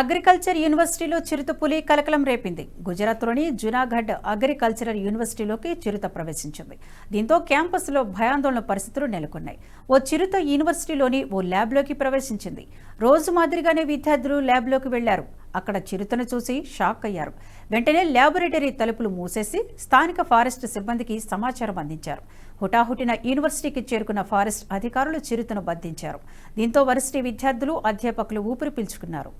Agriculture యూనివర్సిటీలో చిరుతపులి కలకలం రేపింది. గుజరాత్లోని జునాగఢ్ అగ్రికల్చరల్ యూనివర్సిటీలోకి చిరుత ప్రవేశించింది. దీంతో క్యాంపస్లో భయాందోళన పరిస్థితులు నెలకొన్నాయి. ఓ చిరుత యూనివర్సిటీలోని ఓ ల్యాబ్లోకి ప్రవేశించింది. రోజు మాదిరిగానే విద్యార్థులు ల్యాబ్లోకి వెళ్ళారు. అక్కడ చిరుతను చూసి షాక్ అయ్యారు. వెంటనే ల్యాబొరేటరీ తలుపులు మూసేసి స్థానిక ఫారెస్ట్ సిబ్బందికి సమాచారం అందించారు. హుటాహుటిన యూనివర్సిటీకి చేరుకున్న ఫారెస్ట్ అధికారులు చిరుతను బంధించారు. దీంతో వరిష్ఠ విద్యార్థులు అధ్యాపకులు ఊపిరి పీల్చుకున్నారు.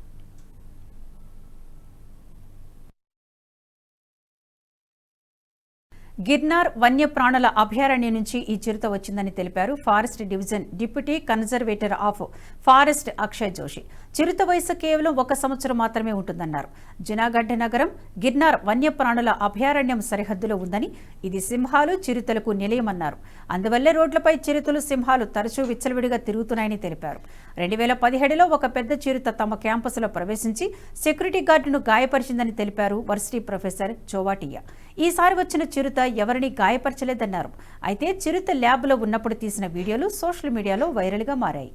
గిర్నార్ వన్యప్రాణుల అభయారణ్యం నుంచి ఈ చిరుత వచ్చిందని తెలిపారు. Forest division deputy conservator of forest Akshay Joshi. చిరుత వయసు కేవలం ఒక సంవత్సరం మాత్రమే ఉంటుందన్నారు. జునాగఢ్ నగరం గిర్నార్ వన్యప్రాణుల అభయారణ్యం సరిహద్దులో ఉందని ఇది సింహాలు చిరుతలకు నిలయమన్నారు. అందువల్లే రోడ్లపై చిరుతలు సింహాలు తరచూ విచ్చలవిడిగా తిరుగుతున్నాయని తెలిపారు. రెండు వేల పదిహేడులో ఒక పెద్ద చిరుత తమ క్యాంపస్లో ప్రవేశించి సెక్యూరిటీ గార్డును గాయపరిచిందని తెలిపారు వర్సిటీ ప్రొఫెసర్ చోవాటియా ఈసారి వచ్చిన చిరుత ఎవరిని గాయపరచలేదన్నారు. అయితే చిరుత ల్యాబ్లో ఉన్నప్పుడు తీసిన వీడియోలు సోషల్ మీడియాలో వైరల్గా మారాయి.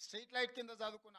స్ట్రీట్ లైట్ కింద చదువుకున్న